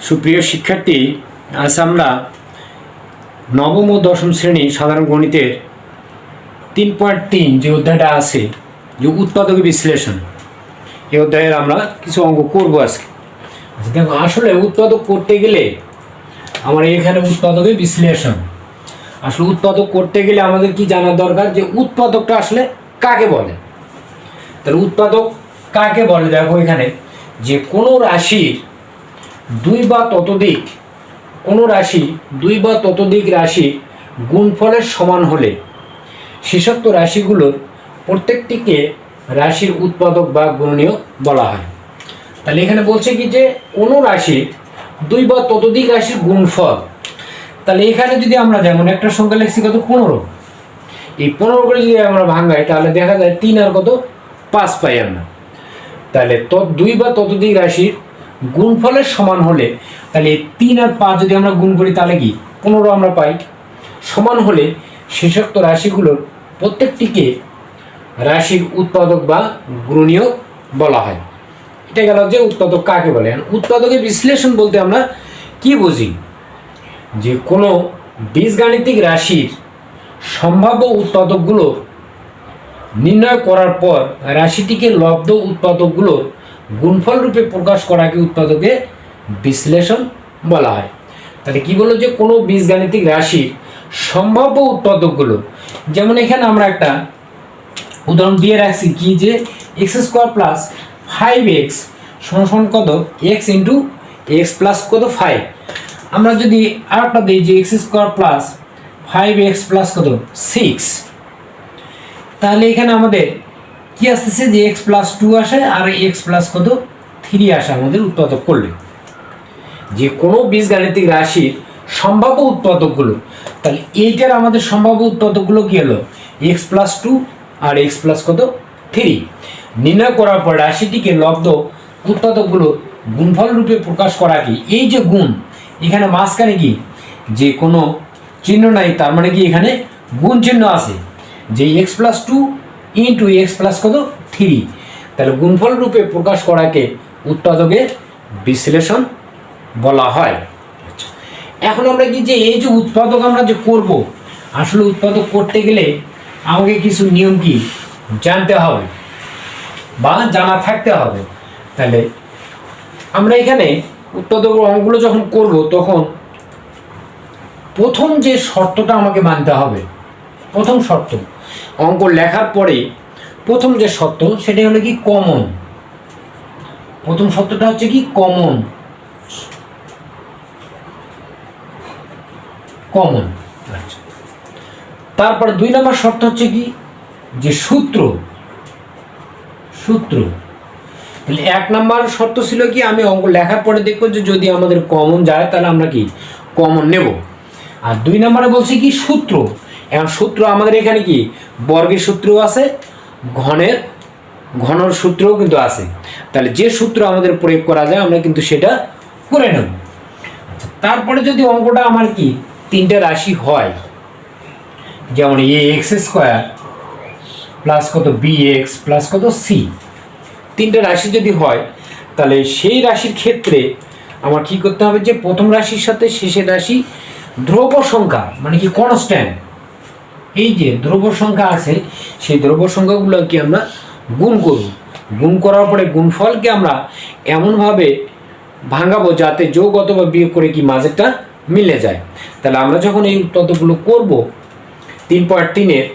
সুপ্রিয় শিক্ষার্থী আজ আমরা নবম ও দশম শ্রেণি সাধারণ গণিতের তিন পয়েন্ট তিন যে অধ্যায়টা আছে যে উৎপাদক বিশ্লেষণ এই অধ্যায়ের আমরা কিছু অঙ্ক করব আজকে। আচ্ছা, দেখো আসলে উৎপাদক করতে গেলে আমার এখানে উৎপাদকের বিশ্লেষণ। আসলে উৎপাদক করতে গেলে আমাদের কি জানা দরকার? যে উৎপাদকটা আসলে কাকে বলে? তাহলে উৎপাদক কাকে বলে? দেখো এখানে যে কোনো রাশির দুই বা ততোধিক কোনো রাশি, দুই বা ততোধিক রাশি গুণফলের সমান হলে শেষোক্ত রাশিগুলোর প্রত্যেকটিকে রাশির উৎপাদক বা গুণনীয় বলা হয়। তাহলে এখানে বলছে কি যে, কোনো রাশির দুই বা ততোধিক রাশির গুণফল, তাহলে এখানে যদি আমরা যেমন একটা সংখ্যা লিখছি কত? পনেরো। এই পনেরো করে যদি আমরা ভাঙাই, তাহলে দেখা যায় তিন আর কত? পাঁচ পাই আমরা। তাহলে দুই বা ততোধিক রাশির গুণফলের সমান হলে, তাহলে তিন আর পাঁচ যদি আমরা গুণ করি, তাহলে কি? পনেরো আমরা পাই। সমান হলে শেষোক্ত রাশিগুলোর প্রত্যেকটিকে রাশির উৎপাদক বা গুণনীয় বলা হয়। এটা গেল যে উৎপাদক কাকে বলে? উৎপাদকের বিশ্লেষণ বলতে আমরা কি বুঝি? যে কোনো বীজগাণিতিক রাশির সম্ভাব্য উৎপাদকগুলোর নির্ণয় করার পর রাশিটিকে লব্ধ উৎপাদকগুলোর গুণফল রূপে প্রকাশ করাকে উৎপাদকে বিশ্লেষণ বলা হয়। তাহলে কি বলো যে কোনো বীজগাণিতিক রাশির সম্ভাব্য উৎপাদকগুলো, যেমন এখানে আমরা একটা উদাহরণ দিয়ে রাখছি কি যে X square plus five X সমান কত? এক্স ইন্টু এক্স প্লাস কত? ফাইভ। আমরা যদি আর একটা দিই যে X square plus five X plus কত? সিক্স। তাহলে এখানে আমাদের কি আসতেছে যে এক্স প্লাস টু আসে আর এক্স প্লাস কত? থ্রি আসে আমাদের উৎপাদক করলে। যে কোনো বীজগাণিতিক রাশির সম্ভাব্য উৎপাদকগুলো, তাহলে এইটার আমাদের সম্ভাব্য উৎপাদকগুলো কি হলো? এক্স প্লাস টু আর এক্স প্লাস কত? থ্রি নির্ণয় করার পর রাশিটিকে লব্ধ উৎপাদকগুলো গুণফল রূপে প্রকাশ করা কি? এই যে গুণ, এখানে মাঝখানে কি? যে কোনো চিহ্ন নাই, তার মানে কি এখানে গুণ চিহ্ন আছে। যে X plus two into X plus কত? থ্রি তাহলে গুণফল রূপে প্রকাশ করাকে উৎপাদকের বিশ্লেষণ বলা হয়। আচ্ছা। এখন আমরা কি যে এই যে উৎপাদক আমরা যে করব, আসলে উৎপাদক করতে গেলে আমাকে কিছু নিয়ম কি জানতে হবে বা জানা থাকতে হবে। তাহলে আমরা এখানে উৎপাদক অঙ্কগুলো যখন করব, তখন প্রথম যে শর্তটা আমাকে মানতে হবে, প্রথম শর্ত অঙ্ক লেখার পরে প্রথম যে শর্ত সেটা হলো কি কমন প্রথম শর্তটা হচ্ছে কি কমন কমন আচ্ছা। তারপর দুই নম্বর শর্ত হচ্ছে কি? যে সূত্র। সূত্র। তাহলে এক নাম্বার শর্ত ছিল কি, আমি অঙ্ক লেখার পরে দেখব যে যদি আমাদের কমন যায়, তাহলে আমরা কি? কমন নেব। আর দুই নম্বরে বলছি কি সূত্র। এখন সূত্র আমাদের এখানে কি? বর্গের সূত্রও আছে ঘনের ঘনর সূত্রও কিন্তু আছে। তাহলে যে সূত্র আমাদের প্রয়োগ করা যায় আমরা কিন্তু সেটা করে নেব। আচ্ছা, তারপরে যদি অঙ্কটা আমার কি? তিনটে রাশি হয় যেমন এ এক্স স্কোয়ার প্লাস কত বি এক্স প্লাস কত সি তিনটে রাশি যদি হয় তাহলে সেই রাশির ক্ষেত্রে আমার কি করতে হবে? যে প্রথম রাশির সাথে শেষের রাশি ধ্রুব সংখ্যা মানে কি কনস্ট্যান্ট এই যে ধ্রুব সংখ্যা আছে, সেই ধ্রুব সংখ্যাগুলোকে আমরা গুণ করব? গুণ করার পরে গুণফলকে আমরা এমনভাবে ভাঙাবো যাতে যোগ অথবা বিয়োগ করে কি মাঝেরটা মিলে যায়। তাহলে আমরা যখন এই উৎপাদকগুলো করব, তিন পয়েন্ট তিনের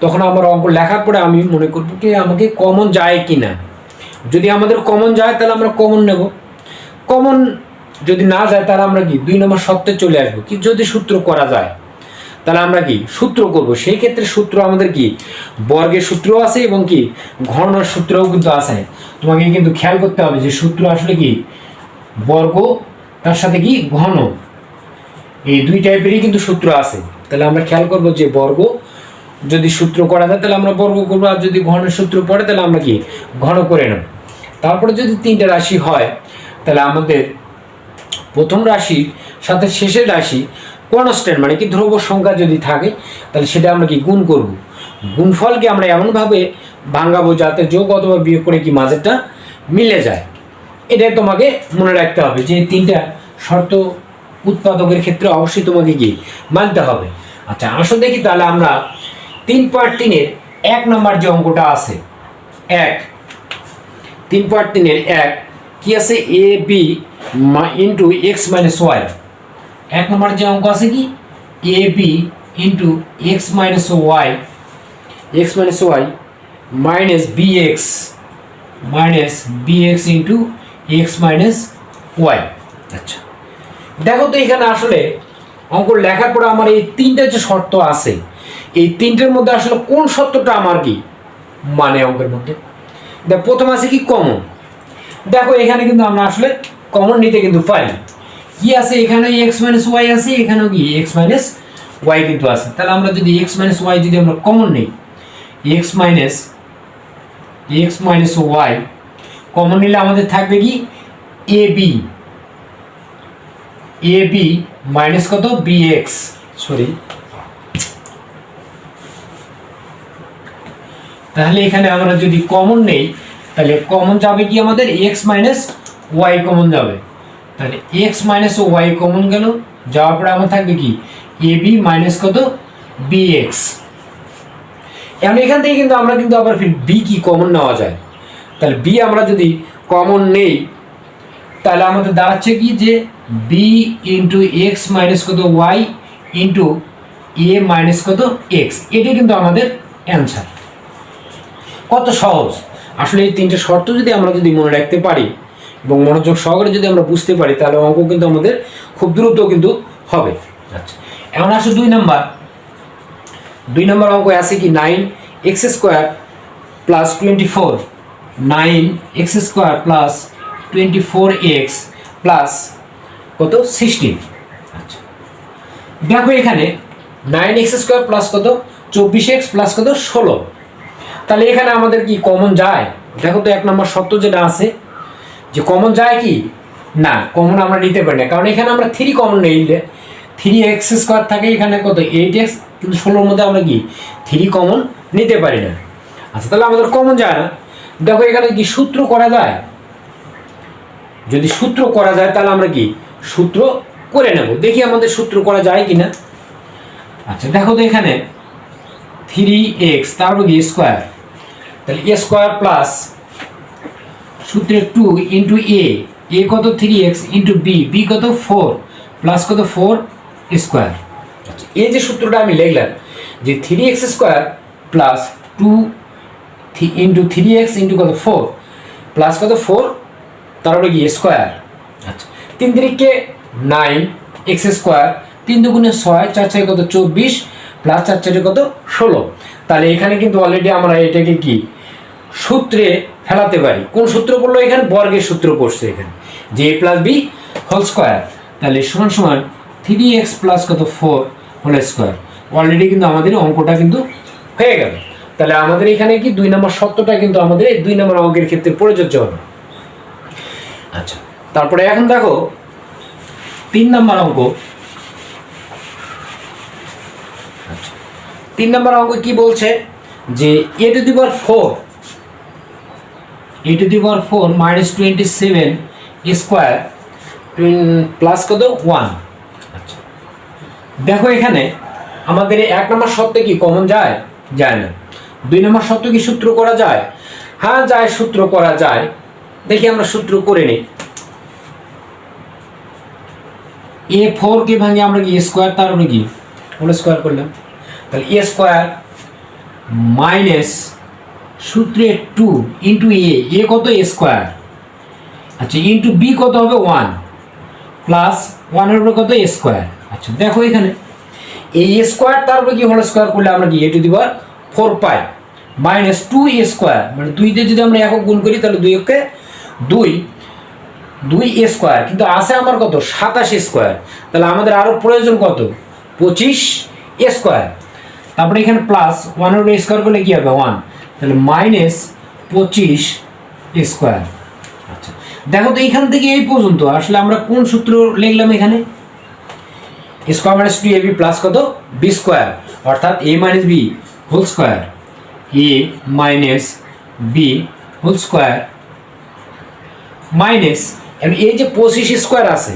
তখন আমার অঙ্ক লেখার পরে আমি মনে করব কি আমাকে কমন যায় কি না যদি আমাদের কমন যায়, তাহলে আমরা কমন নেব। কমন যদি না যায়, তাহলে আমরা কি দুই নম্বর সত্যে চলে আসব, কি যদি সূত্র করা যায়। তাহলে আমরা কি সূত্র করব? সেই ক্ষেত্রে সূত্র আমাদের কি? বর্গের সূত্র আছে এবং কি? ঘর্ণের সূত্রও কিন্তু আছে। তোমাকে কিন্তু খেয়াল করতে হবে যে সূত্র আসলে কি? বর্গ, তার সাথে কি? ঘন। এই দুই টাইপেরই কিন্তু সূত্র আছে। তাহলে আমরা খেয়াল করব যে বর্গ, যদি সূত্র করা যায়, তাহলে আমরা বর্গ করব। আর যদি ঘনের সূত্র পড়ে, তাহলে আমরা কি? ঘন করে নেব। তারপরে যদি তিনটে রাশি হয়, তাহলে আমাদের প্রথম রাশির সাথে শেষের রাশি কনস্ট্যান্ট মানে কি ধ্রুব সংখ্যা যদি থাকে, তাহলে সেটা আমরা কি গুণ করব? গুণফলকে আমরা এমনভাবে ভাঙাবো যাতে যোগ অথবা বিয়োগ করে কি মাঝেরটা মিলে যায়। এটাই তোমাকে মনে রাখতে হবে যে তিনটা শর্ত উৎপাদকের ক্ষেত্রে অবশ্যই তোমাকে কি মানতে হবে। আচ্ছা আসো দেখি তাহলে আমরা তিন পয়েন্ট তিনের এক নম্বর যে অঙ্কটা আছে, এক। তিন পয়েন্ট তিনের এক, কি আছে? A, B into X minus Y. এক নম্বর যে অঙ্ক আছে কি? A B into X minus Y X minus Y minus B X minus B X into X minus Y আচ্ছা। দেখো তো এখানে আসলে অঙ্ক লেখার পরে আমার এই তিনটে যে শর্ত আছে, এই তিনটের মধ্যে আসলে কোন শর্তটা আমার কি? মানে অঙ্কের মধ্যে। দেখ, প্রথম আছে কি কমন দেখো এখানে কিন্তু আমরা আসলে কমন নিতে কিন্তু পারি। কি আছে? এখানে এক্স মাইনাস ওয়াই আছে, এখানেও কি? এক্স মাইনাস ওয়াই কিন্তু আছে। তাহলে আমরা যদি এক্স মাইনাস ওয়াই যদি আমরা কমন নিই X minus X minus Y common নিলে আমাদের থাকবে কি? A B A B minus কত? বি এক্স সরি তাহলে এখানে আমরা যদি কমন নেই, তাহলে কমন যাবে কি আমাদের? এক্স মাইনাস ওয়াই কমন যাবে। তাহলে এক্স মাইনাস ও ওয়াই কমন গেল। যাওয়ার পরে আমার থাকবে কি? এ বি মাইনাস কত? বি এক্স এখন এখান থেকে কিন্তু আমরা কিন্তু আবার ফির বি কি কমন নেওয়া যায়? তাহলে বি আমরা যদি কমন নেই, তাহলে আমাদের দাঁড়াচ্ছে কি যে বি ইন্টু এক্স মাইনাস কত? ওয়াই ইন্টু এ মাইনাস কত? এক্স এটাই কিন্তু আমাদের অ্যান্সার কত সহজ? আসলে এই তিনটে শর্ত যদি আমরা যদি মনে রাখতে পারি এবং মনোযোগ সহকারে যদি আমরা বুঝতে পারি, তাহলে অঙ্ক কিন্তু আমাদের খুব দ্রুত কিন্তু হবে। আচ্ছা এখন আসে দুই নাম্বার। দুই নম্বর অঙ্ক আছে কি? Nine X square plus twenty four nine X square plus twenty four X plus কত? সিক্সটিন আচ্ছা দেখো এখানে নাইন এক্স স্কোয়ার প্লাস কত? চব্বিশ এক্স প্লাস কত? ষোলো। তাহলে এখানে আমাদের কি কমন যায়? দেখো তো এক নম্বর সত্য যেটা আছে যে কমন যায় কি? না কমন আমরা নিতে পারি না। কারণ এখানে আমরা থ্রি কমন নিলে থ্রি এক্স স্কোয়ার থাকে এখানে কত? এইট এক্স কিন্তু ষোলোর মধ্যে আমরা কি? থ্রি কমন নিতে পারি না। আচ্ছা তাহলে আমাদের কমন যায় না। দেখো এখানে কি সূত্র করা যায়? যদি সূত্র করা যায়, তাহলে আমরা কি? সূত্র করে নেব। দেখি আমাদের সূত্র করা যায় কি না আচ্ছা দেখো তো এখানে থ্রি এক্স তারপর কি? স্কোয়ার তাহলে এ স্কোয়ার প্লাস সূত্রে টু ইন্টু এ এ কত three X into B B কত ফোর প্লাস কত ফোর স্কোয়ার আচ্ছা এই যে সূত্রটা আমি লিখলাম যে three X square plus two into three X into কত ফোর প্লাস কত ফোর তারপরে কি স্কোয়ার আচ্ছা তিন তিরিখকে নাইন এক্স স্কোয়ার তিন দুগুণে ছয়, চার ছয় কত চব্বিশ প্লাস চার চারে কত ষোলো। তাহলে এখানে কিন্তু অলরেডি আমরা এটাকে কি সূত্রে ফেলাতে পারি। কোন সূত্র পড়ল এখানে? বর্গের সূত্র পড়ছে এখানে। যে A plus B whole square তাহলে সমান সমান থ্রি এক্স প্লাস কত? ফোর হোল স্কোয়ার অলরেডি কিন্তু আমাদের অঙ্কটা কিন্তু হয়ে গেল। তাহলে আমাদের এখানে কি? দুই নম্বর সত্যটা কিন্তু আমাদের দুই নম্বর অঙ্কের ক্ষেত্রে প্রযোজ্য হবে। আচ্ছা তারপরে এখন দেখো, তিন নম্বর অঙ্ক। আচ্ছা তিন নম্বর অঙ্ক কি বলছে? যে A to the power four A to the power four minus twenty seven square plus কত? ওয়ান আচ্ছা। দেখো এখানে আমাদের এক নম্বর সত্যে কি? কমন যায়? যায় না। দুই নম্বর সত্য কি সূত্র করা যায়? হ্যাঁ যায়, সূত্র করা যায়। দেখি আমরা সূত্র করে নিই। এ ফোর কে ভাঙে আমরা কি স্কোয়ার তার উপরে কি? স্কোয়ার করলাম। তাহলে এ স্কোয়ার মাইনাস সূত্রে টু ইন্টু এ এ কত এ স্কোয়ার আচ্ছা ইন্টু বি কত হবে? ওয়ান প্লাস ওয়ানের উপরে কত এ স্কোয়ার আচ্ছা দেখো এখানে। এই স্কোয়ার তারপরে কি হোল স্কোয়ার করলে আমরা কি A to the power four pi? Minus two A square মানে দুই দিয়ে যদি আমরা একক গুণ করি, তাহলে দুই একে দুই দুই এ স্কোয়ার কিন্তু আছে আমার কত? সাতাশ স্কোয়ার তাহলে আমাদের আরও প্রয়োজন কত? পঁচিশ এ স্কোয়ার তারপরে এখানে প্লাস ওয়ানের উপরে স্কোয়ার করলে কী হবে? ওয়ান তাহলে মাইনাস পঁচিশ স্কোয়ার আচ্ছা দেখো তো এইখান থেকে এই পর্যন্ত, আসলে আমরা কোন সূত্র লিখলাম এখানে? Square minus two A B plus কত? বি স্কোয়ার অর্থাৎ A minus B whole square A minus B whole square minus এই যে পঁচিশ স্কোয়ার আছে,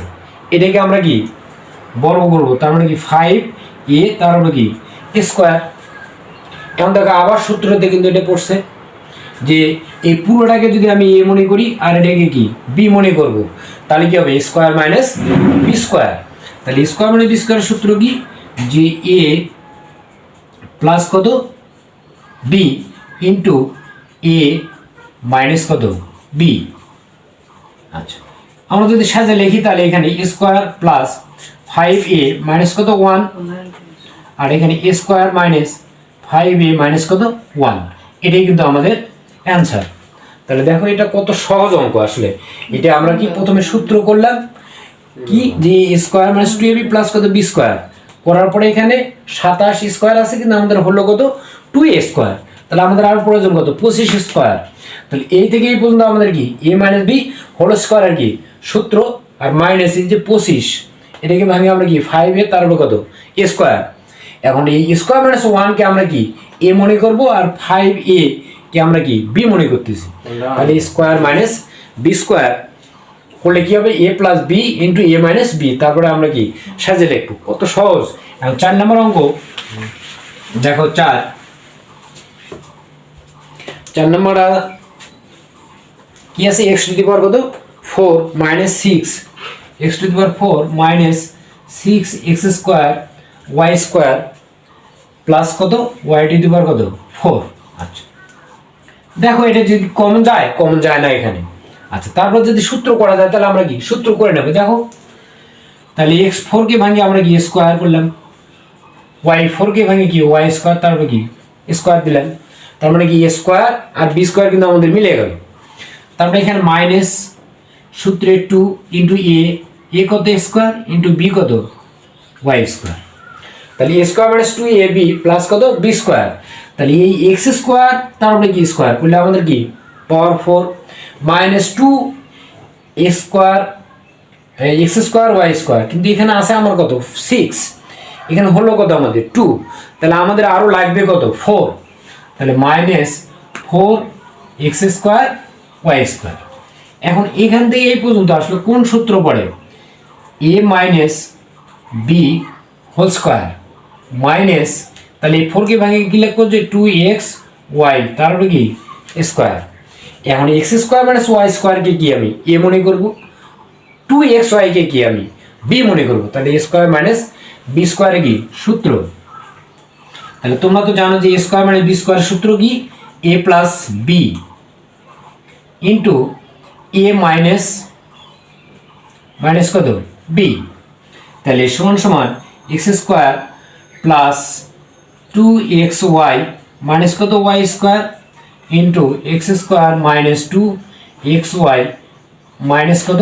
এটাকে আমরা কি বর্গ করব? তার মানে কি ফাইভ এ তার মানে কি স্কোয়ার এখন দেখো আবার সূত্রতে কিন্তু এটা পড়ছে যে এই পুরোটাকে যদি আমি এ মনে করি আর এটাকে কি? বি মনে করব। তাহলে কি হবে? Square minus B square. তাহলে স্কোয়ার মানে বি স্কোয়ারের সূত্র কি? যে এ প্লাস কত? বি ইন্টু এ মাইনাস কত? বি। আচ্ছা। আমরা যদি সাজে লিখি তাহলে এখানে square plus five A minus কত? ওয়ান। আর এখানে square minus five A minus কত? ওয়ান এটাই কিন্তু আমাদের অ্যান্সার তাহলে দেখো এটা কত সহজ অঙ্ক আসলে। এটা আমরা কি প্রথমে সূত্র করলাম? কি? যে square minus two A B plus কত? বি স্কোয়ার করার পরে এখানে সাতাশ স্কোয়ার আছে কিন্তু আমাদের হলো কত? টু এ স্কোয়ার তাহলে আমাদের আর প্রয়োজন কত? পঁচিশ স্কোয়ার তাহলে এই থেকে এই পর্যন্ত আমাদের কি? A minus B whole square আর কি? সূত্র আর মাইনাস এই যে পঁচিশ, এটাকে ভাঙে আমরা কি? ফাইভ এ তার হলো কত? এ স্কোয়ার এখন এই স্কোয়ার মাইনাস ওয়ানকে আমরা কি? এ মনে করব আর ফাইভ এ কে আমরা কি? বি মনে করতেছি। তাহলে স্কোয়ার মাইনাস বি স্কোয়ার করলে কি হবে? A plus B into A minus B তারপরে আমরা কি? সাজে লিখব কত সহজ। এখন চার নম্বর অঙ্ক। দেখো চার। চার নম্বর কি আছে? এক্স টু দি পাওয়ার কত? Four minus six X to the power four minus six X square Y square plus কত? ওয়াই টু দি পাওয়ার কত? ফোর আচ্ছা। দেখো, এটা যদি কমন যায় কমন যায় না এখানে। আচ্ছা তারপর যদি সূত্র করা যায়, তাহলে আমরা কি? সূত্র করে নেব। দেখো, তাহলে এক্স ফোরকে ভাঙে আমরা কি স্কোয়ার করলাম? ওয়াই ফোরকে ভাঙে কি? ওয়াই স্কোয়ার তারপরে কি? স্কোয়ার দিলাম। তার মানে কি স্কোয়ার আর বি স্কোয়ার কিন্তু আমাদের মিলে গেল। তারপরে এখানে মাইনাস সূত্রে টু ইন্টু এ এ কত স্কোয়ার ইন্টু বি কত? ওয়াই স্কোয়ার তাহলে A square minus two A B plus কত? বি স্কোয়ার তাহলে এই এক্স স্কোয়ার তারপরে কি স্কোয়ার করলে আমাদের কি? Power four minus two A square X square Y square কিন্তু এখানে আছে আমার কত? সিক্স এখানে হলো কত আমাদের? টু তাহলে আমাদের আরও লাগবে কত? ফোর তাহলে minus four X square Y square এখন এখান থেকে এই পর্যন্ত আসলে কোন সূত্র পড়ে? A minus B whole square minus, তাহলে এই ফোরকে ভাঙে কি লিখব যে টু এক্স ওয়াই তারপরে কি? স্কোয়ার এখন এক্স স্কোয়ার মাইনাস ওয়াই স্কোয়ারকে কি আমি? এ মনে করব। টু এক্স ওয়াইকে কি আমি? বি মনে করব। তাহলে স্কোয়ার মাইনাস বি স্কোয়ারে কি? সূত্র। তাহলে তোমরা তো জানো যে স্কোয়ার মানে বি স্কোয়ার সূত্র কি? A plus B into A minus minus কত? বি তাহলে সমান সমান X square plus two X Y minus কত Y square into X square minus two X Y minus কত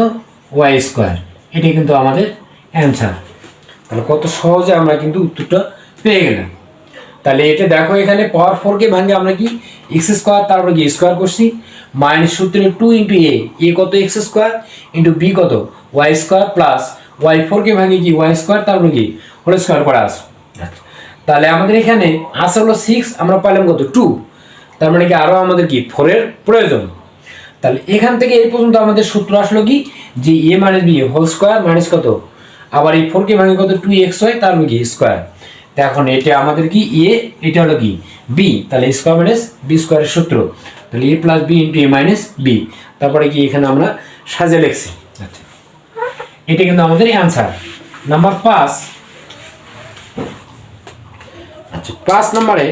ওয়াই স্কোয়ার এটাই কিন্তু আমাদের অ্যান্সার তাহলে কত সহজে আমরা কিন্তু উত্তরটা পেয়ে গেলাম। তাহলে এটা দেখো এখানে পাওয়ার ফোরকে ভাঙে আমরা কি? এক্স স্কোয়ার তারপরে কি স্কোয়ার করছি। মাইনাস সূত্রে টু ইন্টু এ এ কত এক্স স্কোয়ার ইন্টু বি কত? ওয়াই স্কোয়ার প্লাস ওয়াই ফোরকে ভাঙে কি? ওয়াই স্কোয়ার তারপরে কি হোল স্কোয়ার করা আস তাহলে আমাদের এখানে আসে হলো সিক্স আমরা পাইলাম কত? টু তার মানে কি আরও আমাদের কি? ফোরের প্রয়োজন। তাহলে এখান থেকে এই পর্যন্ত আমাদের সূত্র আসলো কি? যে a minus b whole square minus কত? আবার এই ফোরকে ভাঙে কত? টু এক্স হয় তার মানে কি? স্কোয়ার তা এখন এটা আমাদের কি? এ এটা হলো কি? বি তাহলে স্কোয়ার মাইনাস বি স্কোয়ারের সূত্র। তাহলে a plus b into a minus b তারপরে কি এখানে আমরা সাজে লিখছি। আচ্ছা। এটা কিন্তু আমাদের অ্যান্সার নাম্বার পাঁচ আচ্ছা পাঁচ নম্বরে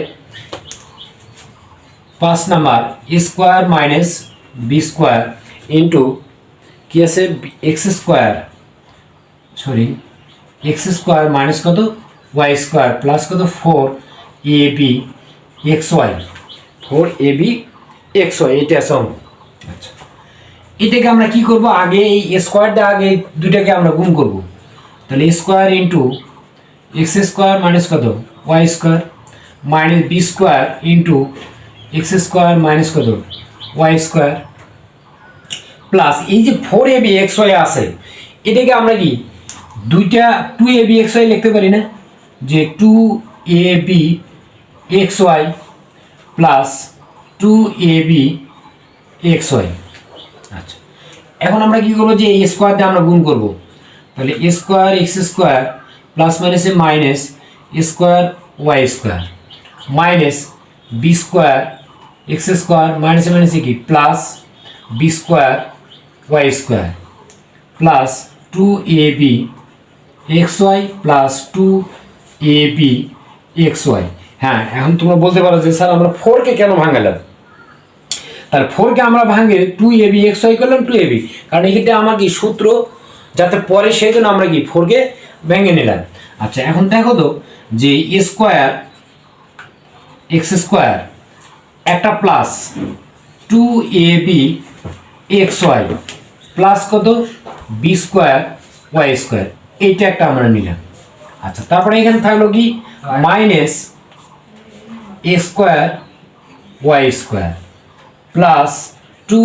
পাঁচ number square minus b square into কি আছে? X square sorry x square minus কত? ওয়াই স্কোয়ার প্লাস কত? Four a b x y four a b x y এটা আছে। আচ্ছা এটাকে আমরা কি করব? আগে এই স্কোয়ারটা আগে দুটাকে আমরা গুণ করব। তাহলে square into x square minus কত? Y square minus b square into x square minus কত? Y square. প্লাস এই যে four a b x y আছে, এটাকে আমরা কি দুইটা two a b x y লিখতে পারি না? যে two a b x y plus two a b x y. আচ্ছা। এখন আমরা কি করব? যে এই স্কোয়ার দিয়ে আমরা গুণ করব। তাহলে a square x square plus মাইনাসে minus square y square. Minus b square x square মাইনাসে মাইনাসে কি? Plus b square y square. Plus two a b x y plus two a b x y. হ্যাঁ এখন তোমরা বলতে পারো যে, স্যার, আমরা ফোরকে কেন ভাঙালাম? তার ফোরকে আমরা ভাঙে two a b x y করলাম টু এ বি। কারণ এক্ষেত্রে আমার কি সূত্র যাতে পরে সেই জন্য আমরা কি ফোরকে ভেঙে নিলাম আচ্ছা এখন দেখো তো যে স্কোয়ার, এক্স স্কোয়ার, একটা plus two a b x y, plus কত? বি স্কোয়ার, ওয়াই স্কোয়ার, এইটা একটা আমরা নিলাম। আচ্ছা তারপরে এখানে থাকল কি? Minus a square, y square, plus two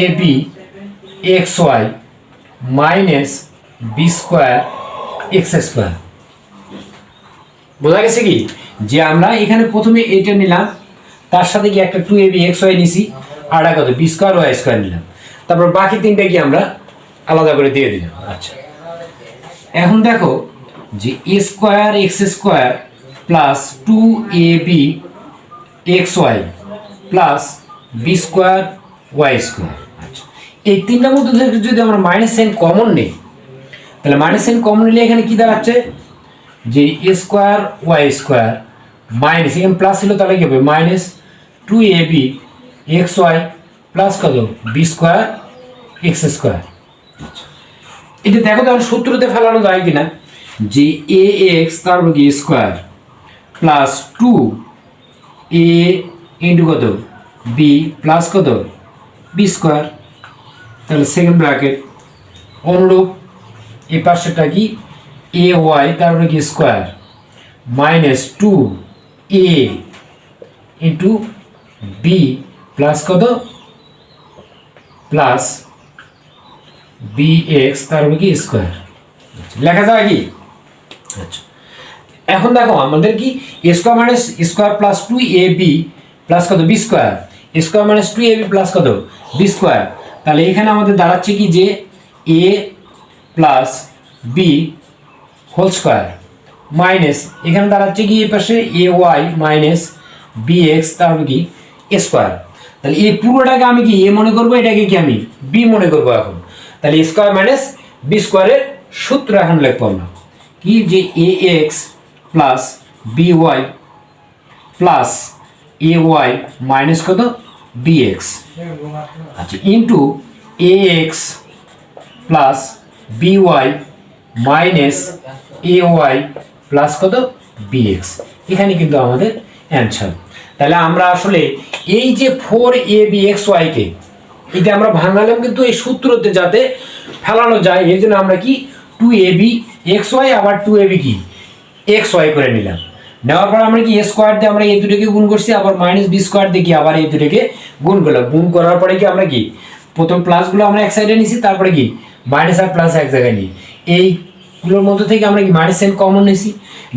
a b x y, minus b square x square বোঝা গেছে কি? যে আমরা এখানে প্রথমে এইটা নিলাম, তার সাথে কি একটা two a b x y নিছি, আর কত? বি স্কোয়ার ওয়াই স্কোয়ার নিলাম। তারপর বাকি তিনটা কি আমরা আলাদা করে দিয়ে দিলাম। আচ্ছা। এখন দেখো যে a square x square plus two a b x y plus b square y square এই তিনটার মধ্যে থেকে যদি আমরা মাইনাস সাইন কমন নেই তাহলে মাইনাস সাইন কমন নিলে এখানে কি দাঁড়াচ্ছে? যে a square y square minus এখানে প্লাস ছিল তাহলে কি হবে? Minus two a b x y plus কত? বি স্কোয়ার এক্স স্কোয়ার এটা দেখো তো সূত্রতে ফেলানো যায় কিনা? যে এ এক্স তারপর কি? Square plus two a into কত? বি প্লাস কত? বি স্কোয়ার তাহলে সেকেন্ড ব্র্যাকেট অনুরূপ এই পাশেটা কি এ ওয়াই তারপরে কি square minus two a into b plus কত? প্লাস বি এক্স তার তারপরে কি স্কোয়ার লেখা যায় কি? আচ্ছা। এখন দেখো, আমাদের কি a square minus square plus two a b plus কত? B square square minus two a b plus কত? বি স্কোয়ার তাহলে এখানে আমাদের দাঁড়াচ্ছে কি যে a plus b whole square minus, এখানে দাঁড়াচ্ছে কি এই পাশে? A y minus b x তারপর কি? A square. তাহলে এই পুরোটাকে আমি কি এ মনে করব? এটাকে কি আমি বি মনে করব এখন? তাহলে স্কোয়ার মাইনাস বি স্কোয়ারের সূত্র এখন লিখব আমরা। কি যে a x plus b y plus a y minus কত? B x. আচ্ছা into a x plus b y minus a y plus কত? বি এক্স এখানে কিন্তু আমাদের অ্যান্সার। তাহলে আমরা আসলে এই যে ফোর এ বি এক্স ওয়াইকে এটা আমরা ভাঙালাম কিন্তু এই সূত্রতে যাতে ফেলানো যায়। এই জন্য আমরা কি two a b x y আবার টু এ বি কি? এক্স ওয়াই করে নিলাম। নেওয়ার পর আমরা কি এ স্কোয়ার দিয়ে আমরা এই দুটোকে গুণ করছি, আবার মাইনাস বি স্কোয়ার দিয়ে কি আবার এই দুটোকে গুণ করলাম। গুণ করার পরে কি আমরা কি, প্রথম প্লাসগুলো আমরা এক সাইডে নিছি, তারপরে কি মাইনাস আর প্লাস এক জায়গায় নিই এইগুলোর মধ্যে থেকে আমরা কি মাইনাস সাইন কমন নিছি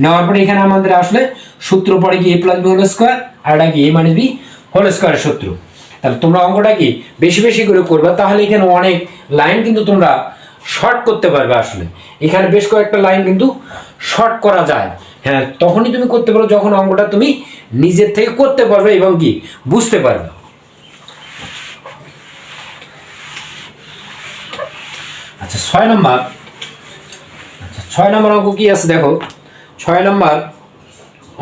নেওয়ার পরে এখানে আমাদের আসলে সূত্র পরে কি a plus b whole square আর এটা কি এ মাইনাস বি হোল স্কোয়ারের সূত্র। তাহলে তোমরা অঙ্কটা কি বেশি বেশি করে করবা, তাহলে এখানে অনেক লাইন কিন্তু তোমরা শর্ট করতে পারবে আসলে। এখানে বেশ কয়েকটা লাইন কিন্তু শর্ট করা যায়। হ্যাঁ তখনই তুমি করতে পারো যখন অঙ্কটা তুমি নিজের থেকে করতে পারবে এবং কি বুঝতে পারবে। আচ্ছা ছয় নম্বর। আচ্ছা ছয় নম্বর অঙ্ক কি আছে দেখো? ছয় নম্বর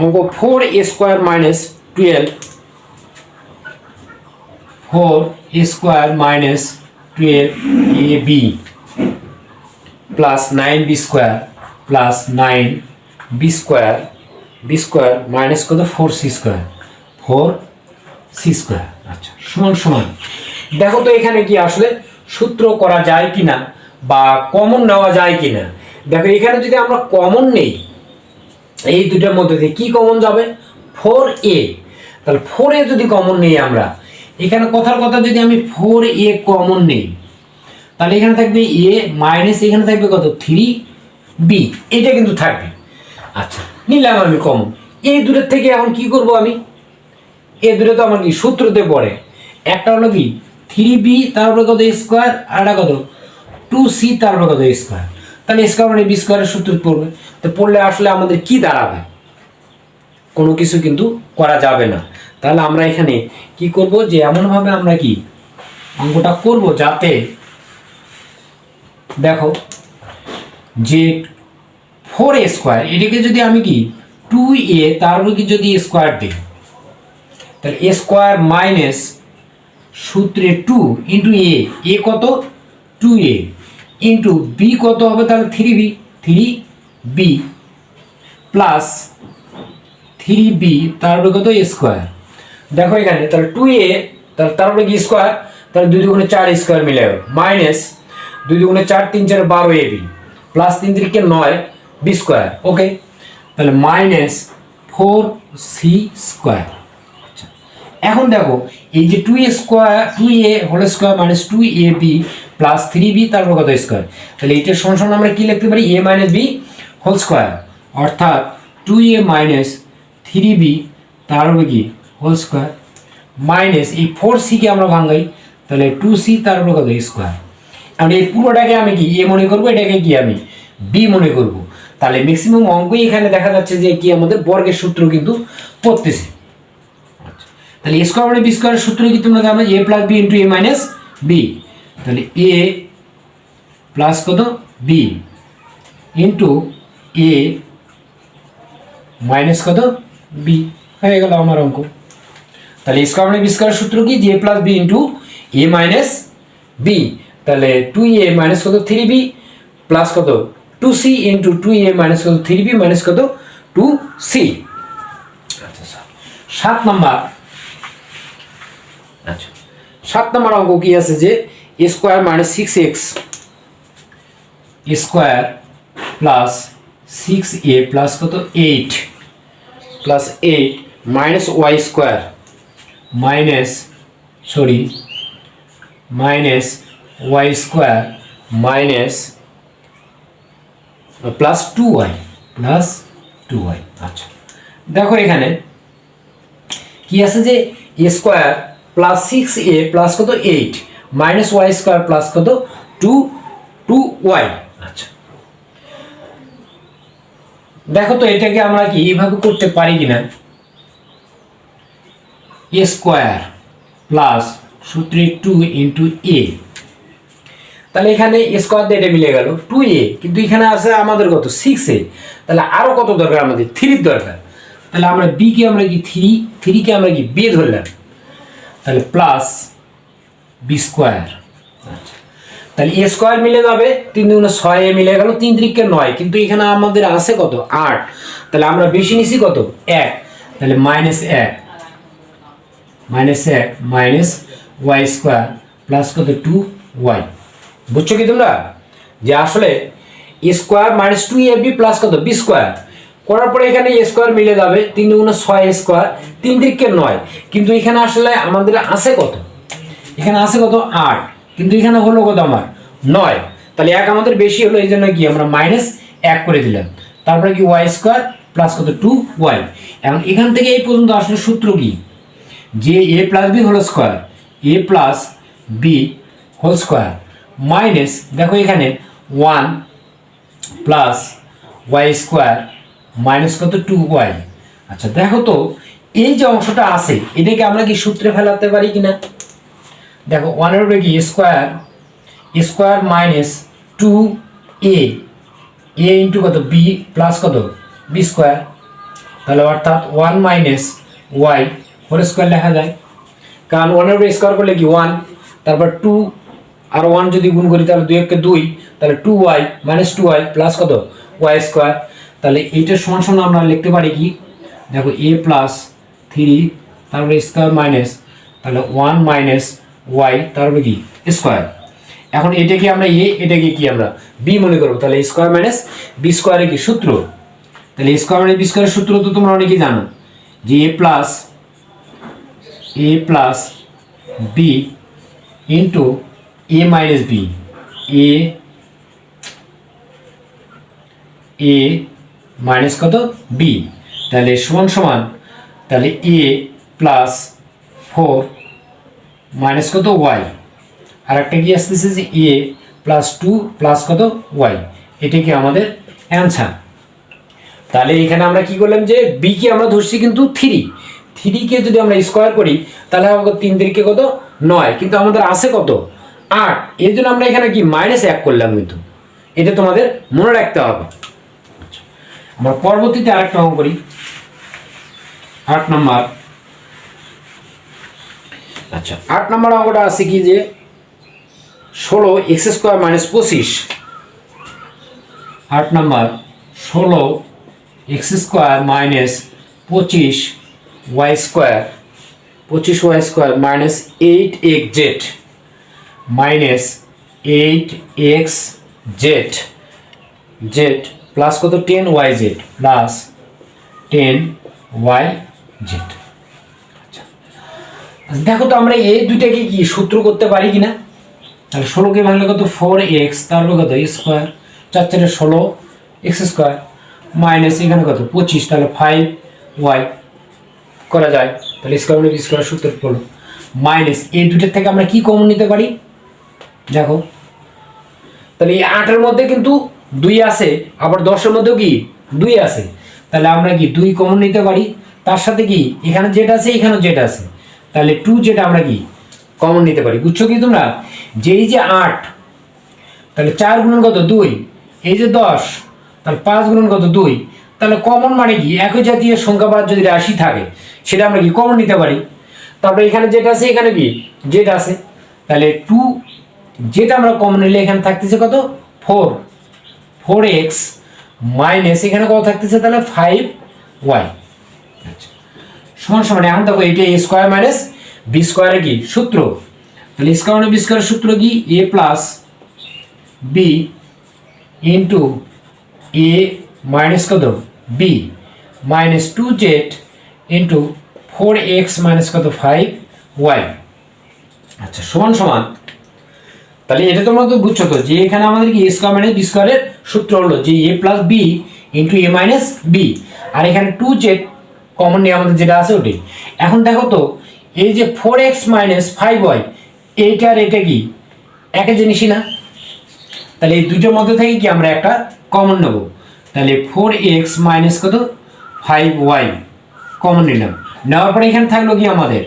অঙ্ক four a square minus twelve four a square minus twelve a b plus nine b square plus nine b square b square minus কত? Four c square four c square আচ্ছা সমান সমান। দেখো তো এখানে কি আসলে সূত্র করা যায় কি না বা কমন নেওয়া যায় কি না দেখো, এখানে যদি আমরা কমন নেই, এই দুটার মধ্যে থেকে কি কমন যাবে? ফোর এ তাহলে ফোর এ যদি কমন নেই আমরা, এখানে কথার কথা যদি আমি ফোর এ কমন নেই, তাহলে এখানে থাকবে এ মাইনাস এখানে থাকবে কত? থ্রি বি এটা কিন্তু থাকবে। আচ্ছা নিলাম আমি কমন এই দূরের থেকে এখন কি করব আমি? এ দূরে তো আমার কি সূত্রতে পড়ে। একটা হলো কি? থ্রি বি তারপরে কত স্কোয়ার আর একটা কত? টু সি তারপরে কত? স্কোয়ার। তাহলে স্কোয়ার মানে বি স্কোয়ারের সূত্র পড়বে। তো পড়লে আসলে আমাদের কি দাঁড়াবে? কোনো কিছু কিন্তু করা যাবে না। তাহলে আমরা এখানে কি করব যে এমনভাবে আমরা কি অঙ্কটা করব যাতে দেখো যে ফোর এ স্কোয়ার, এটাকে যদি আমি কি টু এ, তার কি যদি স্কোয়ার দিই, তাহলে এ স্কোয়ার মাইনাস সূত্রে টু ইন্টু এ এ কত? Two a. ইন্টু বি কত হবে তাহলে three b three b plus three b তারপরে কত? স্কোয়ার দেখো এখানে, তাহলে টু এ তারপরে কি স্কোয়ার তাহলে দুই দুগুণে চার স্কোয়ার মিলে গেল মাইনাস দুই দুগুণে চার, তিন চার বারো এ বি প্লাস তিন তিরিকে নয় বি স্কোয়ার ওকে তাহলে মাইনাস ফোর সি স্কোয়ার এখন দেখো, এই যে two a square two a whole square minus two a b plus three b তারপর কত স্কোয়ার তাহলে এইটার সমান সমান আমরা কি লিখতে পারি? A minus b whole square অর্থাৎ two a minus three b তার কি? হোল স্কোয়ার মাইনাস এই ফোর সিকে আমরা ভাঙাই, তাহলে টু সি তারপর কত স্কোয়ার এখন এই পুরোটাকে আমি কি এ মনে করব? এটাকে কি আমি বি মনে করব? তাহলে ম্যাক্সিমাম অঙ্কই এখানে দেখা যাচ্ছে যে কি আমাদের বর্গের সূত্র কিন্তু পড়তেছে। তাহলে এ স্কোয়ার মানে বি স্কোয়ারের সূত্র কি তোমরা জানো? A plus b into a minus b তাহলে এ প্লাস কত? বি ইন্টু এ মাইনাস কত? বি হয়ে গেল আমার অঙ্ক। তাহলে স্কোয়ার মানে বি সূত্র কি? যে plus b into a minus b তাহলে টু এ মাইনাস কত? থ্রি বি প্লাস কত? Two c into two a minus কত? থ্রি বি মাইনাস কত? টু সি আচ্ছা। সাত নাম্বার। আচ্ছা। সাত নম্বর অঙ্ক কি আছে যে square minus six x square plus six a plus কত eight minus y square minus sorry minus y square minus plus two y plus two y আচ্ছা। দেখো এখানে কি আছে যে a square plus six a plus কত eight minus y square plus কত? Two two y আচ্ছা। দেখো তো, এটাকে আমরা কি এইভাবে করতে পারি কিনা? এ স্কোয়ার প্লাস সূত্রে টু ইন্টু এ তাহলে এখানে স্কোয়ার দিয়ে এটা মিলে গেল টু এ কিন্তু এখানে আছে আমাদের কত? সিক্স এ তাহলে আরও কত দরকার আমাদের? থ্রির দরকার। তাহলে আমরা বি কে আমরা কি থ্রি থ্রিকে আমরা কি বে ধরলাম? তাহলে প্লাস বি স্কোয়ার। তাহলে এ স্কোয়ার মিলে যাবে, তিন দুগুণে ছয় এ মিলে গেল, তিন তিরিকে নয়। কিন্তু এখানে আমাদের আছে কত? আট। তাহলে আমরা বেশি নিছি কত? এক। তাহলে মাইনাস এক। মাইনাস এক মাইনাস ওয়াই স্কোয়ার প্লাস কত? টু ওয়াই বুঝছ কি তোমরা? যে আসলে a square minus two a b plus কত? B square. করার পরে এখানে এ স্কোয়ার মিলে যাবে, তিন দুগুণে ছয় স্কোয়ার, তিন দিককে নয়। কিন্তু এখানে আসলে আমাদের আছে কত? এখানে আছে কত আট, কিন্তু এখানে হলো কত আমার নয়। তাহলে এক আমাদের বেশি হলো, এই জন্য কি আমরা মাইনাস এক করে দিলাম। তারপরে কি ওয়াই স্কোয়ার প্লাস কত টু ওয়াই এখন এখান থেকে এই পর্যন্ত আসলে সূত্র কি? যে a plus b whole square a plus b whole square minus দেখো এখানে one plus y square minus কত টু ওয়াই আচ্ছা দেখো তো, এই যে অংশটা আছে, এটাকে আমরা কি সূত্রে ফেলাতে পারি কিনা? দেখো ওয়ানের উপরে কি? Square square minus two a a into কত? বি প্লাস কত? বি স্কোয়ার তাহলে অর্থাৎ one minus y whole square লেখা যায়। কারণ ওয়ানের উপরে স্কোয়ার করলে কি? ওয়ান তারপর টু আর ওয়ান যদি গুণ করি, তাহলে দুই একে দুই। তাহলে two y minus two y plus কত? ওয়াই স্কোয়ার তাহলে এইটার সমান সমান আমরা লিখতে পারি কি? দেখো এ প্লাস থ্রি তারপরে স্কোয়ার মাইনাস তাহলে ওয়ান মাইনাস ওয়াই তারপরে কি? স্কোয়ার এখন এটাকে আমরা এ এটাকে কি আমরা বি মনে করব? তাহলে স্কোয়ার মাইনাস বি স্কোয়ারে কি সূত্র? তাহলে স্কোয়ার মাইনাস বি স্কোয়ারের সূত্র তো তোমরা অনেকেই জানো যে a plus a plus b into a minus b a a minus কত? বি তাহলে সমান সমান, তাহলে এ প্লাস ফোর মাইনাস কত ওয়াই? আর একটা কি আসতেছে যে এ প্লাস টু প্লাস কত ওয়াই? এটি কি আমাদের অ্যান্সার। তাহলে এখানে আমরা কি করলাম যে বি কে আমরা ধরছি কিন্তু থ্রি থ্রিকে যদি আমরা স্কোয়ার করি তাহলে আমাদের তিন তিরিকে কত? নয়। কিন্তু আমাদের আছে কত? আট। এর জন্য আমরা এখানে কি? মাইনাস এক করলাম কিন্তু। এটা তোমাদের মনে রাখতে হবে। আচ্ছা, আমরা পরবর্তীতে আরেকটা অঙ্ক করি। আট নম্বর। আচ্ছা। আট নম্বর অঙ্কটা আছে কি যে ষোলো এক্স স্কোয়ার মাইনাস পঁচিশ। আট নম্বর, ষোলো এক্স স্কোয়ার মাইনাস পঁচিশ ওয়াই স্কোয়ার, পঁচিশ y square minus eight x z, minus eight x z z plus কত ten y z, plus ten y z. দেখো তো আমরা এই দুইটাকে কি সূত্র করতে পারি কিনা? তাহলে ষোলোকে ভাঙলে কত? ফোর এক্স তারপর কত? স্কোয়ার চার চারে ষোলো এক্স স্কোয়ার মাইনাস এখানে কত? পঁচিশ, তাহলে ফাইভ ওয়াই করা যায়। তাহলে স্কোয়ার মানে স্কোয়ার সূত্র পড়ল মাইনাস এই দুটোর থেকে আমরা কি কমন নিতে পারি? দেখো। তাহলে এই আটের মধ্যে কিন্তু দুই আছে, আবার দশের মধ্যেও কি? দুই আছে। তাহলে আমরা কি দুই কমন নিতে পারি? তার সাথে কি? এখানে যেটা আছে, এখানেও যেটা আছে। তাহলে টু যেটা আমরা কি? কমন নিতে পারি। বুঝছ কি তোমরা? যে এই যে আট, তাহলে চার গুণন কত? দুই। এই যে দশ, তাহলে পাঁচ গুণন কত? দুই। তাহলে কমন মানে কি? একই জাতীয় সংখ্যাবাদ যদি রাশি থাকে, সেটা আমরা কি কমন নিতে পারি? তারপরে এখানে যেটা আছে, এখানে কি? যেটা আছে। তাহলে টু যেটা আমরা কমন নিলে এখানে থাকতেছে কত? ফোর ফোর এক্স মাইনাস এখানে কত থাকতেছে? তাহলে ফাইভ ওয়াই সমান সমান এখন দেখো এটা এ স্কোয়ার মাইনাস বি স্কোয়ারের কি? সূত্র। তাহলে স্কোয়ার বি স্কোয়ারের সূত্র কি? A plus b into a minus কত? B minus two z into four x minus কত? ফাইভ ওয়াই আচ্ছা সমান সমান। তাহলে এটা তোমরা তো বুঝছ তো, যে এখানে আমাদের কি এ স্কোয়ার মাইনাস বি স্কোয়ারের সূত্র হলো যে a plus b into a minus b আর এখানে টু জেড কমন নিয়ে আমাদের যেটা আছে ওটাই। এখন দেখো তো, এই যে four x minus five y এইটা আর এটা কি? একই জিনিসই না। তাহলে এই দুটোর মধ্যে থেকে কি আমরা একটা কমন নেব? তাহলে ফোর এক্স মাইনাস কত? ফাইভ ওয়াই কমন নিলাম। নেওয়ার পরে এখানে থাকল কি আমাদের?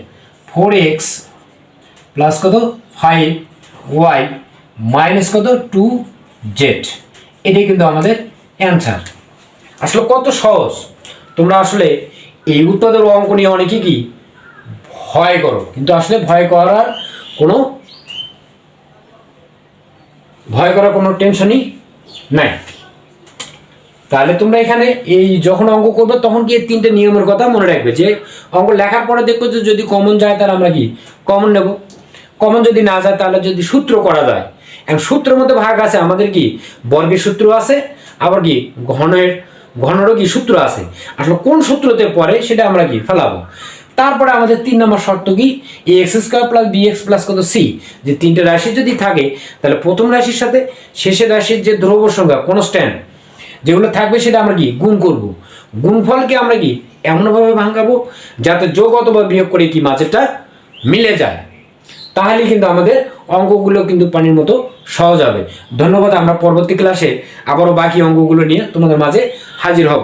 ফোর এক্স প্লাস কত? ফাইভ ওয়াই মাইনাস কত? টু জেড এটাই কিন্তু আমাদের অ্যান্সার আসলে কত সহজ? তোমরা আসলে এই উত্তরের অঙ্ক নিয়ে অনেকে কি ভয় করো। কিন্তু আসলে ভয় করার কোনো ভয় করার কোনো টেনশনই নাই। তাহলে তোমরা এখানে এই যখন অঙ্ক করবে তখন কি এই তিনটে নিয়মের কথা মনে রাখবে যে অঙ্ক লেখার পরে দেখব যে যদি কমন যায় তাহলে আমরা কি কমন নেব। কমন যদি না যায় তাহলে যদি সূত্র করা যায়। এখন সূত্রের মধ্যে ভাগ আছে, আমাদের কি বর্গের সূত্র আছে, আবার কি ঘনের ঘনেরও কি সূত্র আছে। আসলে কোন সূত্রতে পড়ে সেটা আমরা কি ফেলাবো। তারপরে আমাদের তিন নম্বর শর্ত কি? A x square plus b x plus কত? সি যে তিনটে রাশি যদি থাকে, তাহলে প্রথম রাশির সাথে শেষের রাশির যে ধ্রুব সংখ্যা কনস্ট্যান্ট যেগুলো থাকবে সেটা আমরা কি গুণ করব। গুণফলকে আমরা কি এমনভাবে ভাঙাবো যাতে যোগ অথবা বিয়োগ করে কি মাঝেরটা মিলে যায়। তাহলে কিন্তু আমাদের অঙ্কগুলো কিন্তু পানির মতো সহজ হবে। ধন্যবাদ আমরা পরবর্তী ক্লাসে আবারও বাকি অঙ্গগুলো নিয়ে তোমাদের মাঝে হাজির হব।